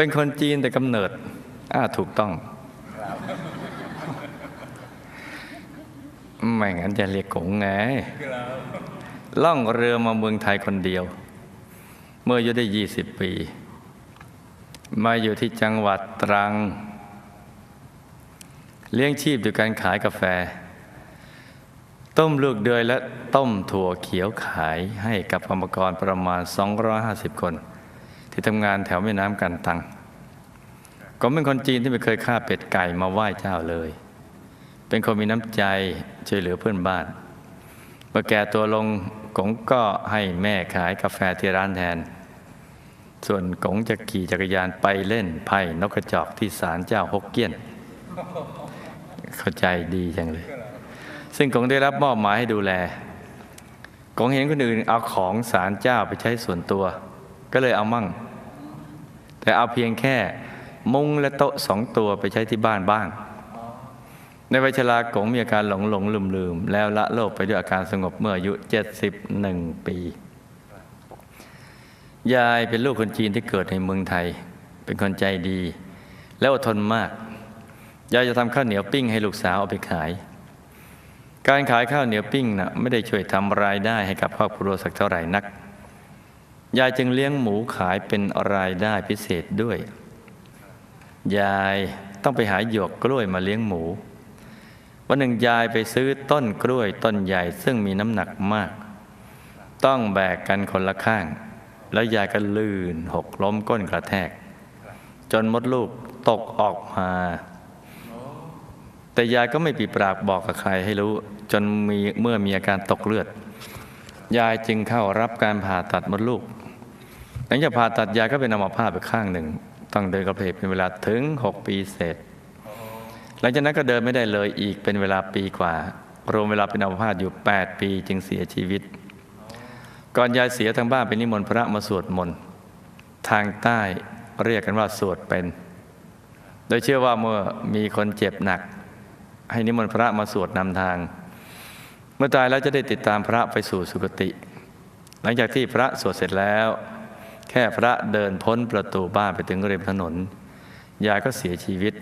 เป็นคนจีนแต่กำเนิด อ่าถูกต้อง ไม่งั้นจะเรียกกงไง ล่องเรือมาเมืองไทยคนเดียว เมื่ออายุได้20ปี มาอยู่ที่จังหวัดตรัง เลี้ยงชีพด้วยการขายกาแฟ ต้มลูกเดือยและต้มถั่วเขียวขายให้กับกรรมกรประมาณ 250 คนที่ทำงานแถวแม่น้ำกันตัง ก็เป็นคนจีนที่ไม่เคยฆ่าเป็ดไก่มาไหว้เจ้าเลย เป็นคนมีน้ำใจช่วยเหลือเพื่อนบ้านเมื่อแก่ตัวลงกงก็ให้แม่ขายกาแฟที่ร้านแทน ส่วนกงจะขี่จักรยานไปเล่นไพ่นกกระจอกที่ศาลเจ้าฮกเกี้ยน เข้าใจดีจังเลย ซึ่งกงได้รับมอบหมายให้ดูแลกงเห็นคนอื่นเอาของศาลเจ้าไปใช้ส่วนตัว ก็เลยเอามั่ง แต่เอาเพียงแค่ มุ้งและโต๊ะสองตัวไปใช้ที่บ้านบ้าง ในวัยชรากงมีอาการหลงหลงลืมลืมแล้วละโลกไปด้วยอาการสงบเมื่ออายุ 71 ปี ยายเป็นลูกคนจีนที่เกิดในเมืองไทย เป็นคนใจดี และอดทนมาก ยายจะทำข้าวเหนียวปิ้งให้ลูกสาวเอาไปขาย การขายข้าวเหนียวปิ้งนะ่ะไม่ได้ช่วยทำรายได้ให้กับครอบครัวสักเท่าไหร่นักยายจึงเลี้ยงหมูขายเป็นรายได้พิเศษด้วย ยายต้องไปหาหยวกกล้วยมาเลี้ยงหมู วันหนึ่งยายไปซื้อต้นกล้วยต้นใหญ่ซึ่งมีน้ำหนักมาก ต้องแบกกันคนละข้าง แล้วยายก็ลื่นหกล้มก้นกระแทก จนมดลูกตกออกมา แต่ยายก็ไม่ปีปรากบอกกับใครให้รู้ จนมีเมื่อมีอาการตกเลือด ยายจึงเข้ารับการผ่าตัดมดลูกหลังจากผ่าตัดยายก็เป็นอัมพาตไปข้างหนึ่ง ต้องเดินกระเพกเป็นเวลาถึง 6 ปีเศษ หลังจากนั้นก็เดินไม่ได้เลยอีกเป็นเวลาปีกว่า รวมเวลาเป็นอัมพาตอยู่ 8 ปีจึงเสียชีวิต ก่อนยายเสียทางบ้านเป็นนิมนต์พระมาสวดมนต์ทางใต้เรียกกันว่าสวดเป็น โดยเชื่อว่าเมื่อมีคนเจ็บหนัก ให้นิมนต์พระมาสวดนำทาง เมื่อตายแล้วจะได้ติดตามพระไปสู่สุคติ หลังจากที่พระสวดเสร็จแล้ว แค่พระเดินพ้นประตูบ้านไปถึงริมถนน ยายก็เสียชีวิต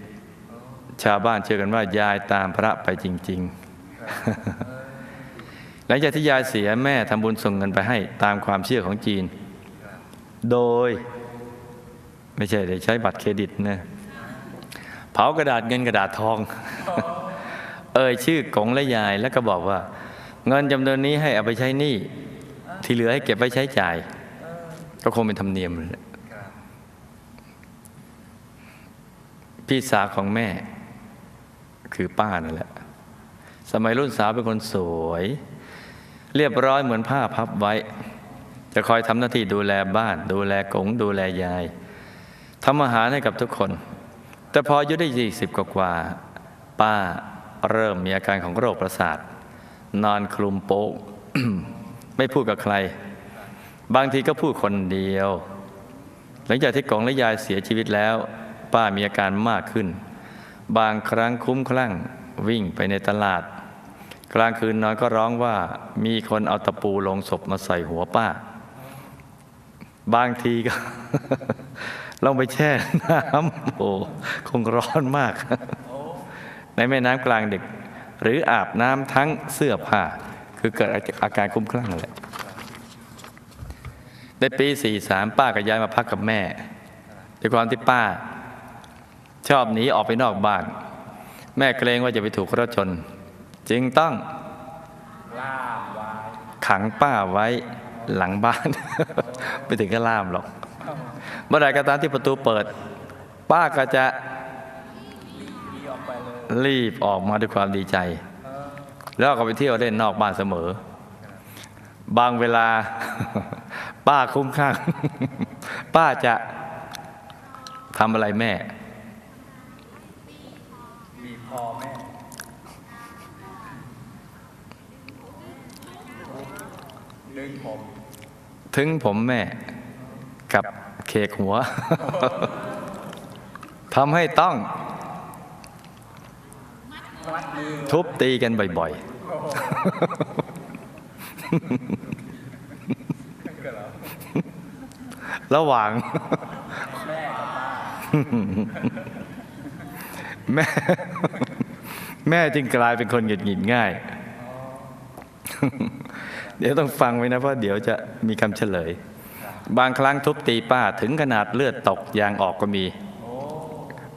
ชาวบ้านเชื่อกันว่ายายตามพระไปจริง ๆ หลังจากที่ยายเสียแม่ทำบุญส่งเงินไปให้ตามความเชื่อของจีน โดย ไม่ใช่ได้ใช้บัตรเครดิตนะเผากระดาษเงินกระดาษทอง เอ่ยชื่อกงและยายแล้วก็บอกว่า เงินจำนวนนี้ให้เอาไปใช้หนี้ที่เหลือให้เก็บไว้ใช้จ่าย ก็คงเป็นธรรมเนียมเลยแหละพี่สาวของแม่ คือป้านั่นแหละ สมัยรุ่นสาวเป็นคนสวย เรียบร้อยเหมือนผ้าพับไว้ จะคอยทำหน้าที่ดูแลบ้าน ดูแลกงดูแลยายทำอาหารให้กับทุกคน แต่พออายุได้ยี่สิบกว่า ป้าเริ่มมีอาการของโรคประสาท นอนคลุมโป๊ก ไม่พูดกับใคร บางทีก็พูดคนเดียว หลังจากที่กองและยายเสียชีวิตแล้ว ป้ามีอาการมากขึ้น บางครั้งคุ้มคลั่งวิ่งไปในตลาด กลางคืนนอนก็ร้องว่ามีคนเอาตะปูลงศพมาใส่หัวป้า บางทีก็ลงไปแช่น้ำโอ้คงร้อนมาก ในแม่น้ำกลางดึก หรืออาบน้ำทั้งเสื้อผ้า คือเกิดอาการคุ้มคลั่งแหละ ในปี43ป้าก็ย้ายมาพักกับแม่ด้วยความที่ป้า ชอบหนีออกไปนอกบ้าน แม่เกรงว่าจะไปถูกรถชน จึงต้องขังป้าไว้หลังบ้าน ไม่ถึงก็ล่ามหรอก เมื่อไรก็ตามที่ประตูเปิด ป้าก็จะรีบออกมาด้วยความดีใจ แล้วก็ไปเที่ยวเล่นนอกบ้านเสมอ บางเวลา ป้าคุ้มข้าง ป้าจะทำอะไรแม่บีบคอแม่ดึงผม ถึงผมแม่ กับเคกหัวทำให้ต้องมัดมือทุบตีกันบ่อยก็เหรอๆ ระหว่างแม่กับป้าแม่ แม่จึงกลายเป็นคนหงุดหงิดง่าย เดี๋ยวต้องฟังไว้นะ เพราะเดี๋ยวจะมีคำเฉลย บางครั้งทุบตีป้าถึงขนาดเลือดตกยางออกก็มี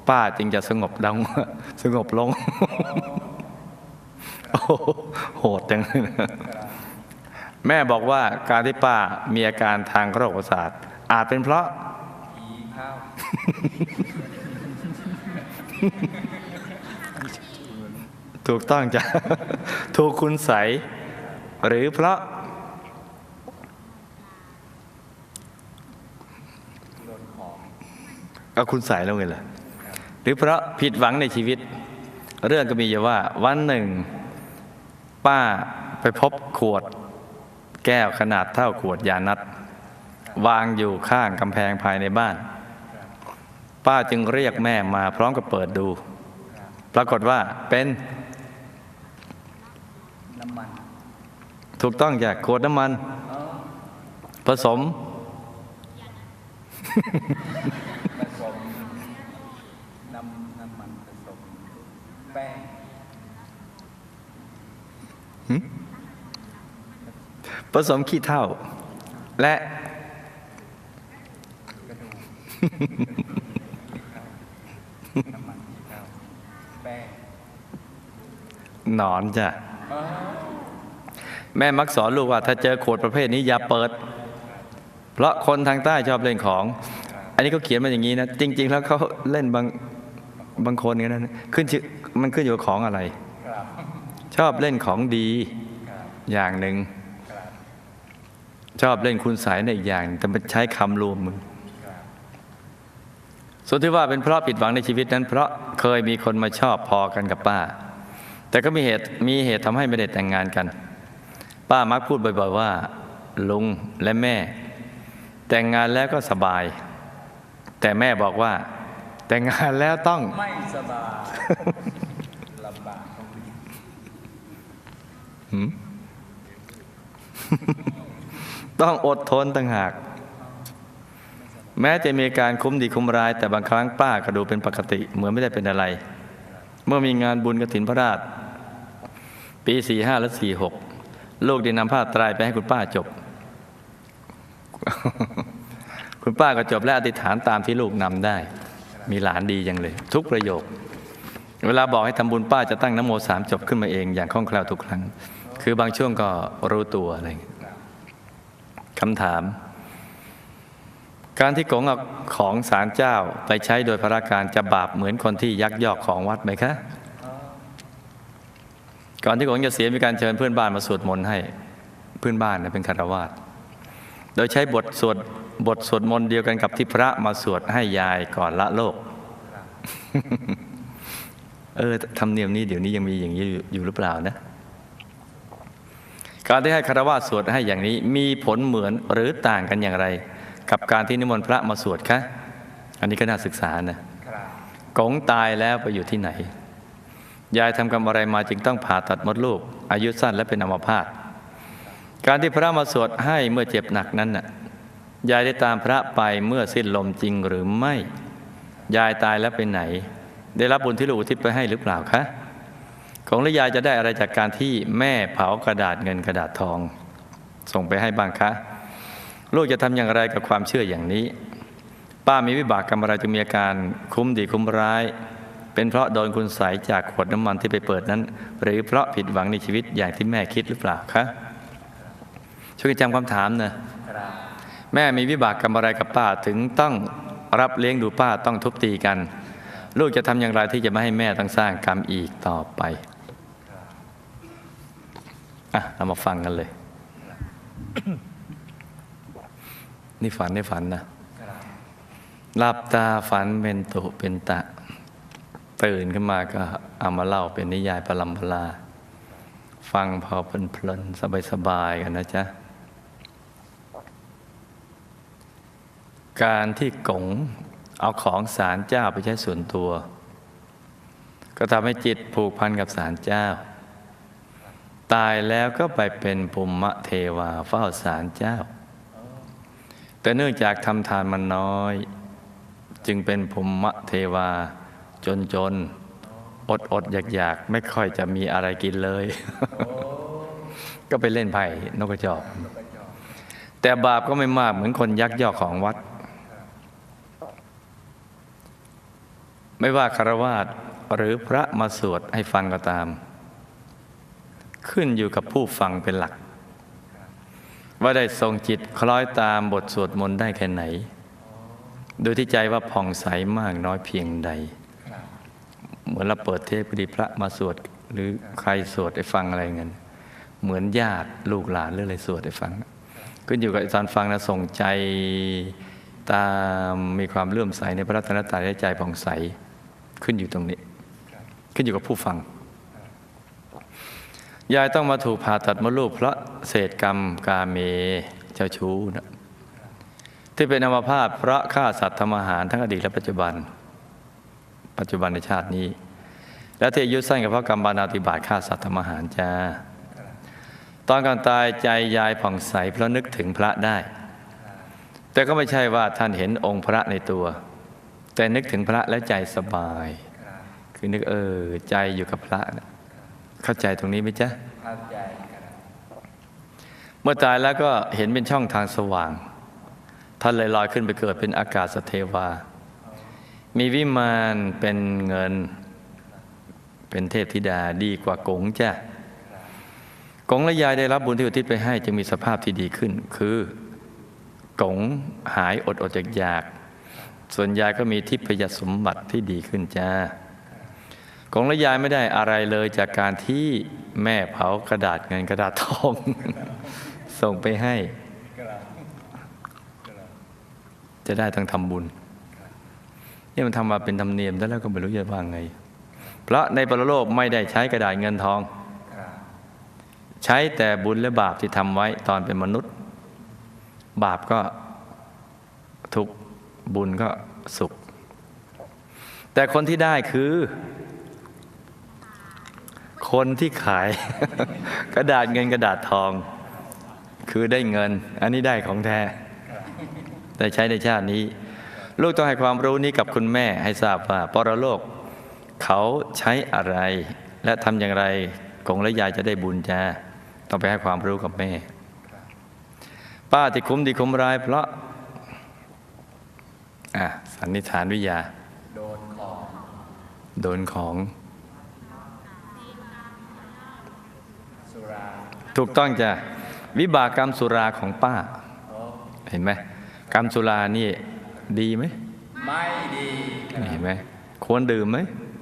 ป้าจึงจะสงบดังสงบลงโอ้โหโหดจังเลยนะแม่บอกว่าการที่ป้ามีอาการทางโรคประสาท อาจเป็นเพราะถูกต้องจ้ะถูกคุณใส หรือเพราะเอาคุณใสแล้วไงล่ะหรือเพราะผิดหวังในชีวิต เรื่องก็มีอยู่ว่า วันหนึ่ง ป้าไปพบขวด แก้วขนาดเท่าขวดยานัด วางอยู่ข้างกำแพงภายในบ้าน ป้าจึงเรียกแม่มาพร้อมกับเปิดดู ปรากฏว่าเป็นน้ำมัน ถูกต้องจากขวดน้ำมันเออผสม ผสมน้ำน้ำมันผสมแป้งผสมขี้เถ้าและกระดูก น้ำมันที่เข้าแป้งหนอนจ้ะเออแม่มักสอนลูกว่า ถ้าเจอขวดประเภทนี้อย่าเปิด เพราะคนทางใต้ชอบเล่นของ อันนี้เขาเขียนมาอย่างนี้นะ จริง ๆ แล้วเขาเล่นบางบางคนกันนะขึ้นชื่อมันขึ้นอยู่กับของอะไรครับชอบเล่นของดีครับอย่างหนึ่งครับชอบเล่นคุณสายในอีกอย่าง แต่มันใช้คำรวมมึงครับ ส่วนที่ว่าเป็นเพราะผิดหวังในชีวิตนั้น เพราะเคยมีคนมาชอบพอกันกับป้า แต่ก็มีเหตุมีเหตุทำให้ไม่ได้แต่งงานกัน ป้ามักพูดบ่อย ๆ ว่า ลุงและแม่ แต่งงานแล้วก็สบาย แต่แม่บอกว่า แต่งงานแล้วต้องไม่สบายลำบากตรงนี้หืมต้องอดทนต่างหาก แม้จะมีการคุ้มดีคุ้มร้าย แต่บางครั้งป้าก็ดูเป็นปกติ เหมือนไม่ได้เป็นอะไร เมื่อมีงานบุญกฐินพระราช ปีสี่ห้าและสี่หกลูกได้นำผ้าตรายไปให้คุณป้าจบ คุณป้าก็จบและอธิษฐานตามที่ลูกนำได้ มีหลานดียังเลย ทุกประโยค เวลาบอกให้ทำบุญป้าจะตั้งนโมสามจบขึ้นมาเองอย่างคล่องแคล่วทุกครั้ง คือบางช่วงก็รู้ตัวอะไรคำถาม การที่โกงเอาของศาลเจ้าไปใช้โดยพระการจะบาปเหมือนคนที่ยักยอกของวัดไหมคะก่อนที่โกงจะเสียมีการเชิญเพื่อนบ้านมาสวดมนต์ให้เพื่อนบ้านเป็นคารวาสโดยใช้บทสวดบทสวดมนต์เดียวกันกับที่พระมาสวดให้ยายก่อนละโลก เออธรรมเนียมนี้เดี๋ยวนี้ยังมีอย่างนี้อยู่อยู่หรือเปล่านะ การที่ให้คารวะสวดให้อย่างนี้มีผลเหมือนหรือต่างกันอย่างไร กับการที่นิมนต์พระมาสวดคะอันนี้ก็น่าศึกษานะครับกงตายแล้วไปอยู่ที่ไหน ยายทำกรรมอะไรมาจึงต้องผ่าตัดมดลูก อายุสั้นและเป็นอัมพาตการที่พระมาสวดให้เมื่อเจ็บหนักนั้นน่ะยายได้ตามพระไปเมื่อสิ้นลมจริงหรือไม่ ยายตายแล้วไปไหน ได้รับบุญที่ลูกอุทิศไปให้หรือเปล่าคะของและยายจะได้อะไรจากการที่แม่เผากระดาษเงินกระดาษทอง ส่งไปให้บ้างคะ ลูกจะทำอย่างไรกับความเชื่ออย่างนี้ ป้ามีวิบากกรรมอะไรจึงมีอาการคุ้มดีคุ้มร้าย เป็นเพราะโดนคุณใสยจากขวดน้ำมันที่ไปเปิดนั้น หรือเพราะผิดหวังในชีวิตอย่างที่แม่คิดหรือเปล่าคะช่วยจำคำถามนะแม่มีวิบากกรรมอะไรกับป้าถึงต้องรับเลี้ยงดูป้าต้องทุบตีกัน ลูกจะทำอย่างไรที่จะไม่ให้แม่ต้องสร้างกรรมอีกต่อไปอะเรามาฟังกันเลย นี่ฝันนี่ฝันนะหลับตาฝันเป็นตุเป็นตะ ตื่นขึ้นมาก็เอามาเล่าเป็นนิยายประลำพลา ฟังพอเพลินๆสบายๆกันนะจ๊ะ การที่กงเอาของสารเจ้าไปใช้ส่วนตัว ก็ทำให้จิตผูกพันกับสารเจ้า ตายแล้วก็ไปเป็นปุมมะเทวาเฝ้าสารเจ้า แต่เนื่องจากทำทานมันน้อย จึงเป็นภูมิเทวา จนจนอดอดอยากอยากๆไม่ค่อยจะมีอะไรกินเลย ก็ไปเล่นไพ่นกกระจอก แต่บาปก็ไม่มากเหมือนคนยักยอกของวัด ไม่ว่าคารวาสหรือพระมาสวดให้ฟังก็ตาม ขึ้นอยู่กับผู้ฟังเป็นหลัก ว่าได้ทรงจิตคล้อยตามบทสวดมนต์ได้แค่ไหนดยที่ใจว่าผ่องใสมากน้อยเพียงใด เหมือนเราเปิดเทปพอดีพระมาสวดหรือใครสวดให้ฟังอะไรเงี้ยเหมือนญาติลูกหลานหรืออะไรสวดให้ฟัง ขึ้นอยู่กับตอนฟังนะส่งใจตามมีความเลื่อมใสในพระรัตนตรัยและใจผ่องใสขึ้นอยู่ตรงนี้ ขึ้นอยู่กับผู้ฟัง ยายต้องมาถูกผ่าตัดมดลูกเพราะเศษกรรมกาเมเจ้าชู้นะที่เป็นอัมพาตเพราะฆ่าสัตว์ทำอาหารทั้งอดีตและปัจจุบัน ปัจจุบันในชาตินี้ และที่อายุสั้นกับเพราะกรรมบานาติบาตฆ่าสัตว์ทำอาหารจ้าตอนก่อนตายใจยายผ่องใสเพราะนึกถึงพระได้ แต่ก็ไม่ใช่ว่าท่านเห็นองค์พระในตัว แต่นึกถึงพระและใจสบาย คือนึกเออใจอยู่กับพระนะ เข้าใจตรงนี้ไหมจ๊ะเข้าใจครับเมื่อตายแล้วก็เห็นเป็นช่องทางสว่าง ท่านเลยลอยขึ้นไปเกิดเป็นอากาศสเทวา มีวิมานเป็นเงิน เป็นเทพธิดาดีกว่ากงจ้ะกงและยายได้รับบุญที่อุทิศไปให้จึงมีสภาพที่ดีขึ้น คือกงหายอดอดอยากอยากๆส่วนยายก็มีทิพยสมบัติที่ดีขึ้นจ้า กงละยายไม่ได้อะไรเลยจากการที่แม่เผากระดาษเงินกระดาษทอง ส่งไปให้ จะได้ต้องทำบุญนี่มันทำมาเป็นธรรมเนียมแล้วก็ไม่รู้จะว่าไง เพราะในปรโลกไม่ได้ใช้กระดาษเงินทอง ใช้แต่บุญและบาปที่ทำไว้ตอนเป็นมนุษย์ บาปก็ทุกบุญก็สุข แต่คนที่ได้คือ คนที่ขาย กระดาษเงินกระดาษทอง คือได้เงิน อันนี้ได้ของแท้ได้ใช้ในชาตินี้ ลูกต้องให้ความรู้นี้กับคุณแม่ให้ทราบว่าปรโลก เขาใช้อะไร และทำอย่างไรกงและยายจะได้บุญจ้าต้องไปให้ความรู้กับแม่ ป้าที่คุ้มดีคุ้มร้าย เพราะอะสันนิษฐานวิทยา โดนของ โดนของ สุรา ถูกต้องจ้ะวิบากกรรมสุราของป้าโอ้เห็นไหมกรรมสุรานี่ดีไหมไม่ดีครับเห็นไหมควรดื่มไหม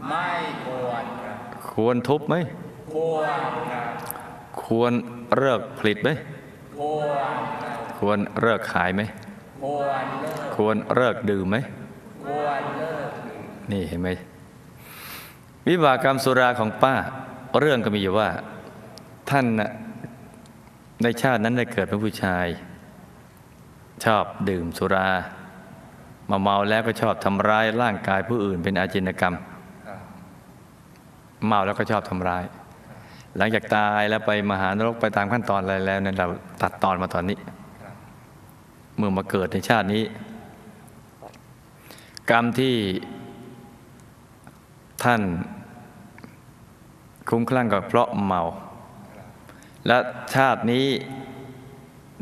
ไม่ควรครับควรทุบไหมควรครับควรเลิกผลิตไหมควรครับควรเลิกขายไหมควรเลิกควรเลิกดื่มไหมควรเลิกดื่มนี่เห็นไหมวิบากกรรมสุราของป้า เรื่องก็มีอยู่ว่า ท่านน่ะ ในชาตินั้นได้เกิดเป็นผู้ชาย ชอบดื่มสุรามาเมาแล้วก็ชอบทำร้ายร่างกายผู้อื่นเป็นอาจินกรรม เมาแล้วก็ชอบทำร้าย หลังจากตายแล้วไปมหานรกไปตามขั้นตอนอะไรแล้วเนี่ยเราตัดตอนมาตอนนี้ เมื่อมาเกิดในชาตินี้ กรรมที่ท่านคุ้มคลั่งก็เพราะเมา และชาตินี้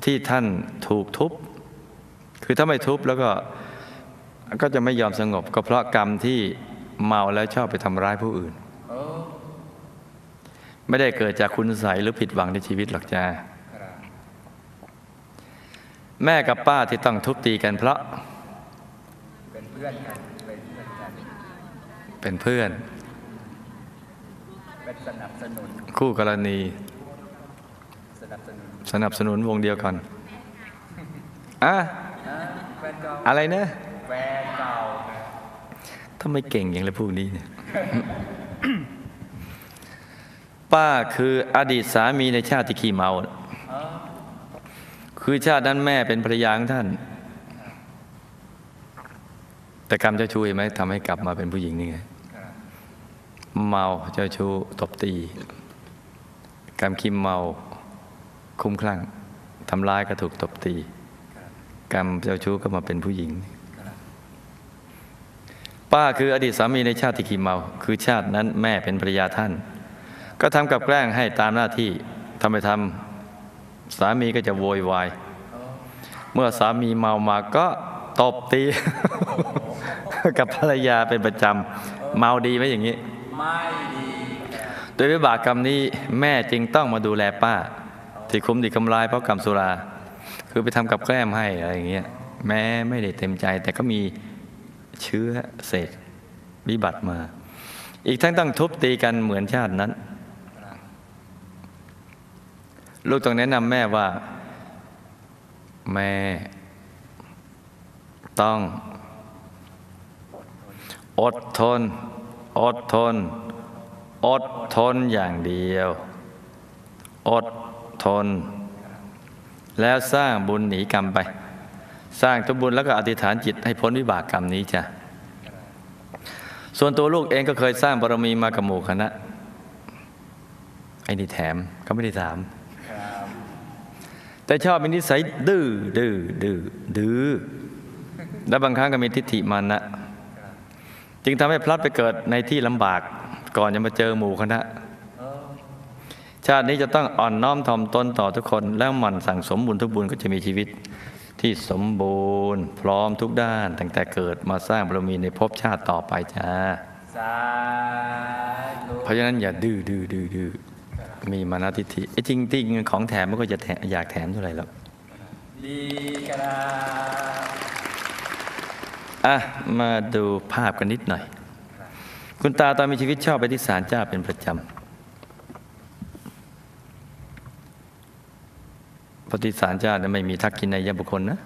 ที่ท่านถูกทุบ คือถ้าไม่ทุบแล้วก็ก็จะไม่ยอมสงบ ก็เพราะกรรมที่เมาแล้วชอบไปทำร้ายผู้อื่นโอ้ไม่ได้เกิดจากคุณใสยหรือผิดหวังในชีวิตหรอกจ้าครับแม่กับป้าที่ต้องทุบตีกันเพราะ เป็นเพื่อนกันเป็นเพื่อนกันเป็นเพื่อนเป็นสนับสนุน คู่กรณี สนับสนุนสนับสนุนวงเดียวกันอะนะแฟนเก่าอะไรนะแฟนเก่าทำไมเก่งอย่างไรพวกนี้เนี่ยป้าคืออดีตสามีในชาติที่ขี้เมาเออคือชาตินั้นแม่เป็นภรรยาของท่าน แต่กรรมเจ้าชู้เห็นไหมทำให้กลับมาเป็นผู้หญิงนี่ไงครับเมาเจ้าชู้ตบตี กรรมคิมเมา คุ้มคลั่งทำร้ายก็ถูกตบตี กรรมเจ้าชู้ก็มาเป็นผู้หญิงครับป้าคืออดีตสามีในชาติที่ขี้เมา คือชาตินั้นแม่เป็นภรรยาท่าน ก็ทำกับแกล้งให้ตามหน้าที่ทำไปทำสามีก็จะโวยวายเมื่อสามีเมามาก็ตบตี กับภรรยาเป็นประจำเมาดีไหมอย่างนี้ไม่ดีโดยวิบากกรรมนี้แม่จึงต้องมาดูแลป้า ที่คุ้มดีกำลายเพราะกรรมสุรา คือไปทำกับแกล้มให้อะไรอย่างเงี้ยแม้ไม่ได้เต็มใจ แต่ก็มีเชื้อเศษวิบัติมา อีกทั้งต้องทุบตีกันเหมือนชาตินั้น ลูกต้องแนะนำแม่ว่า แม่ ต้อง อดทน อดทน อดทนอย่างเดียว อด ทน แล้วสร้างบุญหนีกรรมไป สร้างทุบุญแล้วก็อธิษฐานจิตให้พ้นวิบากกรรมนี้จ้ะส่วนตัวลูกเองก็เคยสร้างบารมีมากับหมู่คณะไอ้นี่แถมก็ไม่ได้ถามแต่ชอบมีนิสัยดื้อดื้อดื้อดื้อและบางครั้งก็มีทิฏฐิมานะ จึงทำให้พลัดไปเกิดในที่ลำบาก ก่อนจะมาเจอหมู่คณะ ชาตินี้จะต้องอ่อนน้อมถ่อมตนต่อทุกคน แล้วหมั่นสั่งสมบุญทุกบุญก็จะมีชีวิต ที่สมบูรณ์ พร้อมทุกด้านตั้งแต่เกิดมาสร้างบารมีในภพชาติต่อไปจ้าสาธุเพราะฉะนั้นอย่าดื้อดื้อดื้อดื้อมีมานะทิฏฐิไอ้จริงจริงๆของแถมมันก็จะแถมอยากแถมเท่าไหร่หรอกดีครับอะมาดูภาพกันนิดหน่อย คุณตาตอนมีชีวิตชอบไปที่ศาลเจ้าเป็นประจำ ปฏิสารเจ้าเนี่ยไม่มีทักกินในยบุคคลนะ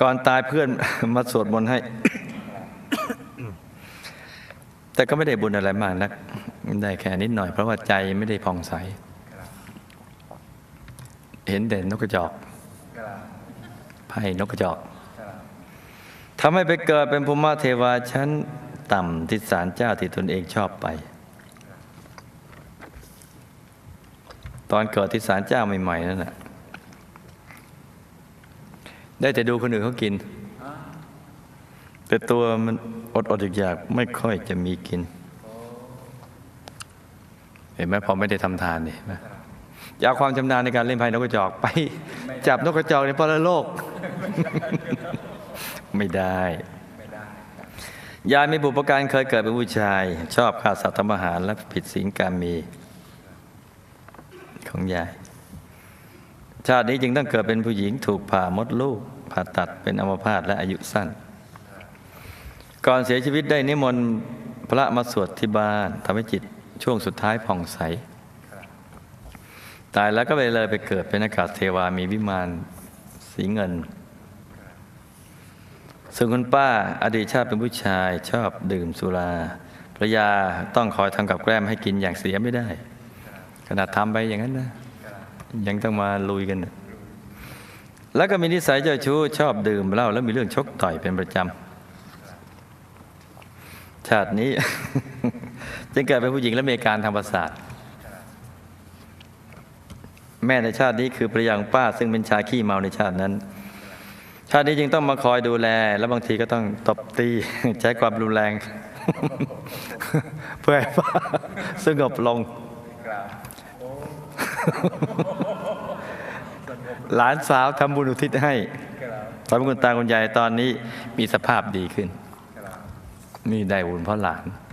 ก่อนตายเพื่อนมาสวดมนต์ให้ แต่ก็ไม่ได้บุญอะไรมากนักได้แค่นิดหน่อยเพราะว่าใจไม่ได้ผ่องใส เห็นแต่นกกระจอกไพ่นกกระจอกทำให้ไปเกิดเป็นภูมิเทวาชั้นต่ำที่ศาลเจ้าที่ตนเองชอบไป อนเกิดที่ศาลเจ้าใหม่ๆนั่นแหละได้แต่ดูคนอื่นเขากิน แต่ตัวมันอดอดอยากๆไม่ค่อยจะมีกิน เห็นไหมพอไม่ได้ทำทานนี่อยากความชำนาญในการเล่นไพ่นกกระจอกไป จับนกกระจอกในปรโลกไม่ได้ไม่ได้ยายมีบุปการเคยเกิดเป็นผู้ชาย ชอบฆ่าสัตว์ทำอาหารและผิดศีลการมี ของยาย ชาตินี้จึงต้องเกิดเป็นผู้หญิงถูกผ่ามดลูก ผ่าตัดเป็นอัมพาตและอายุสั้น ก่อนเสียชีวิตได้นิมนต์พระมาสวดที่บ้านทำให้จิตช่วงสุดท้ายผ่องใส ตายแล้วก็ไปเลยไปเกิดเป็นอากาศเทวามีวิมานสีเงินส่วนคุณป้าอดีตชาติเป็นผู้ชายชอบดื่มสุราภรรยาต้องคอยทำกับแกล้มให้กินอย่างเสียไม่ได้ ขนาดทำไปอย่างนั้นนะยังต้องมาลุยกันนะแล้วก็มีนิสัยเจ้าชู้ชอบดื่มเหล้าแล้วมีเรื่องชกต่อยเป็นประจำชาตินี้ จึงเกิดเป็นผู้หญิงและมีการทางประสาทแม่ในชาตินี้คือภรรยาของป้า ซึ่งเป็นชายขี้เมาในชาตินั้น ชาตินี้จึงต้องมาคอยดูแล แล้วบางทีก็ต้องตบตีใช้ความรุนแรง เพื่อให้ป้าสงบลงอับ หลานสาวทำบุญอุทิศให้ครับทำให้คุณตาคุณยายตอนนี้มีสภาพดีขึ้นครับนี่ได้บุญเพราะหลานค